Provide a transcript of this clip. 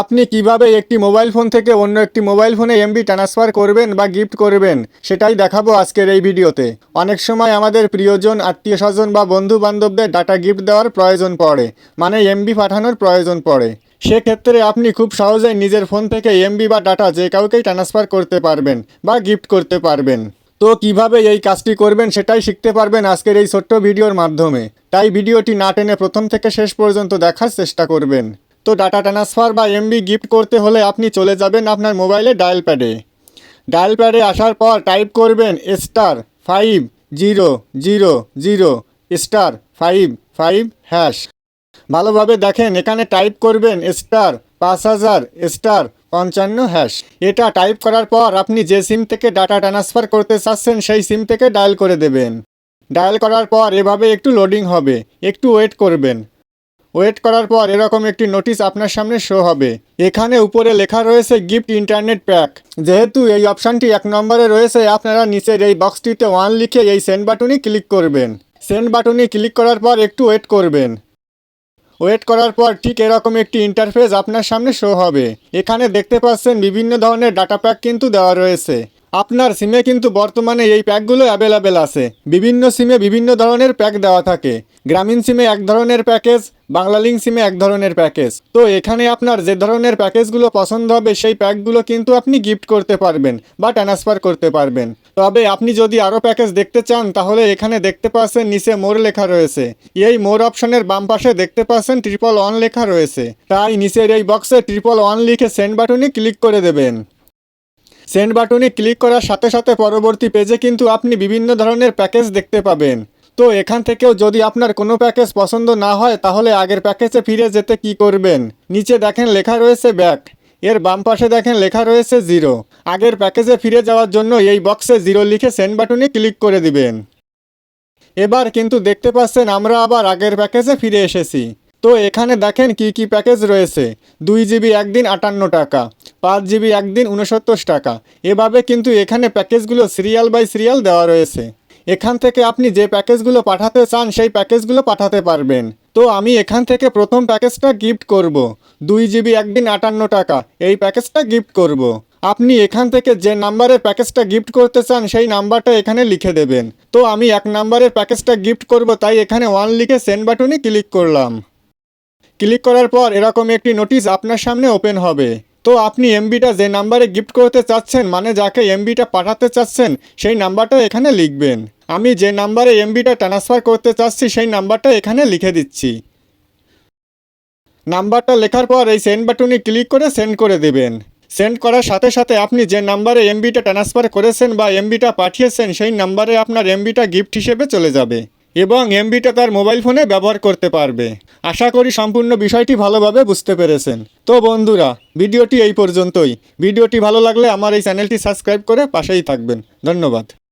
আপনি কীভাবে একটি মোবাইল ফোন থেকে অন্য একটি মোবাইল ফোনে এমবি ট্রান্সফার করবেন বা গিফট করবেন, সেটাই দেখাবো আজকের এই ভিডিওতে। অনেক সময় আমাদের প্রিয়জন, আত্মীয় স্বজন বা বন্ধু বান্ধবদের ডাটা গিফট দেওয়ার প্রয়োজন পড়ে মানে এমবি পাঠানোর প্রয়োজন পড়ে। সেক্ষেত্রে আপনি খুব সহজেই নিজের ফোন থেকে এমবি বা ডাটা যে কাউকেই ট্রান্সফার করতে পারবেন বা গিফট করতে পারবেন। তো কীভাবে এই কাজটি করবেন সেটাই শিখতে পারবেন আজকের এই ছোট্ট ভিডিওর মাধ্যমে। তাই ভিডিওটি না টেনে প্রথম থেকে শেষ পর্যন্ত দেখার চেষ্টা করবেন। তো ডাটা ট্রান্সফার বা এমবি গিফট করতে হলে আপনি চলে যাবেন আপনার মোবাইলে ডায়াল প্যাডে ডায়াল প্যাডে আসার পর টাইপ করবেন star five zero zero zero star five five hash ভালোভাবে দেখেন, এখানে টাইপ করবেন স্টার পাঁচ হাজার স্টার পঞ্চান্ন হ্যাশ এটা টাইপ করার পর আপনি যে সিম থেকে ডাটা ট্রান্সফার করতে চাচ্ছেন, সেই সিম থেকে ডায়াল করে দেবেন। ডায়াল করার পর এভাবে একটু লোডিং হবে, একটু ওয়েট করবেন। ওয়েট করার পর এরকম একটি নোটিশ আপনার সামনে শো হবে। এখানে উপরে লেখা রয়েছে গিফট ইন্টারনেট প্যাক যেহেতু এই অপশানটি এক নম্বরে রয়েছে, আপনারা নিচের এই বক্সটিতে ওয়ান লিখে এই সেন্ড বাটনে ক্লিক করবেন। সেন্ড বাটনে ক্লিক করার পর একটু ওয়েট করবেন। ওয়েট করার পর ঠিক এরকম একটি ইন্টারফেস আপনার সামনে শো হবে। এখানে দেখতে পাচ্ছেন বিভিন্ন ধরনের ডাটা প্যাক কিন্তু দেওয়া রয়েছে। আপনার সিমে কিন্তু বর্তমানে এই প্যাকগুলো অ্যাভেলেবেল আছে। বিভিন্ন সিমে বিভিন্ন ধরনের প্যাক দেওয়া থাকে। গ্রামীণ সিমে এক ধরনের প্যাকেজ বাংলালিঙ্ক সিমে এক ধরনের প্যাকেজ। তো এখানে আপনার যে ধরনের প্যাকেজগুলো পছন্দ হবে, সেই প্যাকগুলো কিন্তু আপনি গিফট করতে পারবেন বা ট্রান্সফার করতে পারবেন। তবে আপনি যদি আরও প্যাকেজ দেখতে চান, তাহলে এখানে দেখতে পাচ্ছেন নিচে মোর লেখা রয়েছে। এই মোর অপশনের বাম পাশে দেখতে পাচ্ছেন ট্রিপল ওয়ান লেখা রয়েছে। তাই নিচের এই বক্সে ট্রিপল ওয়ান লিখে সেন্ড বাটনে ক্লিক করে দেবেন। সেন্ড বাটনে ক্লিক করার সাথে সাথে পরবর্তী পেজে কিন্তু আপনি বিভিন্ন ধরনের প্যাকেজ দেখতে পাবেন। তো এখান থেকেও যদি আপনার কোনো প্যাকেজ পছন্দ না হয়, তাহলে আগের প্যাকেজে ফিরে যেতে কি করবেন? নিচে দেখেন লেখা রয়েছে ব্যাক। এর বাম পাশে দেখেন লেখা রয়েছে জিরো। আগের প্যাকেজে ফিরে যাওয়ার জন্য এই বক্সে জিরো লিখে সেন্ড বাটনে ক্লিক করে দিবেন। এবার কিন্তু দেখতে পাচ্ছেন আমরা আবার আগের প্যাকেজে ফিরে এসেছি। তো এখানে দেখেন কি কি প্যাকেজ রয়েছে। দুই জিবি একদিন আটান্ন টাকা, পাঁচ জিবি একদিন উনসত্তর টাকা। এভাবে কিন্তু এখানে প্যাকেজগুলো সিরিয়াল বাই সিরিয়াল দেওয়া রয়েছে। এখান থেকে আপনি যে প্যাকেজগুলো পাঠাতে চান, সেই প্যাকেজগুলো পাঠাতে পারবেন। তো আমি এখান থেকে প্রথম প্যাকেজটা গিফট করব। দুই জিবি একদিন আটান্ন টাকা, এই প্যাকেজটা গিফট করব। আপনি এখান থেকে যে নাম্বারের প্যাকেজটা গিফট করতে চান, সেই নাম্বারটা এখানে লিখে দেবেন। তো আমি এক নাম্বারের প্যাকেজটা গিফট করব, তাই এখানে ওয়ান লিখে সেন্ড বাটনে ক্লিক করলাম। ক্লিক করার পর এরকম একটি নোটিশ আপনার সামনে ওপেন হবে। তো আপনি এমবিটা যে নাম্বারে গিফট করতে চাচ্ছেন মানে যাকে এমবিটা পাঠাতে চাচ্ছেন, সেই নাম্বারটা এখানে লিখবেন। আমি যে নাম্বারে এমবিটা ট্রান্সফার করতে চাচ্ছি, সেই নাম্বারটা এখানে লিখে দিচ্ছি। নাম্বারটা লেখার পর এই সেন্ড বাটনে ক্লিক করে সেন্ড করে দেবেন। সেন্ড করার সাথে সাথে আপনি যে নাম্বারে এমবিটা ট্রান্সফার করেছেন বা এমবিটা পাঠিয়েছেন, সেই নাম্বারে আপনার এমবিটা গিফট হিসেবে চলে যাবে। এবং এমবিটা তার মোবাইল ফোনে ব্যবহার করতে পারবে। আশা করি সম্পূর্ণ বিষয়টি ভালোভাবে বুঝতে পেরেছেন। তো বন্ধুরা, ভিডিওটি এই পর্যন্তই। ভিডিওটি ভালো লাগলে আমার এই চ্যানেলটি সাবস্ক্রাইব করে পাশেই থাকবেন। ধন্যবাদ।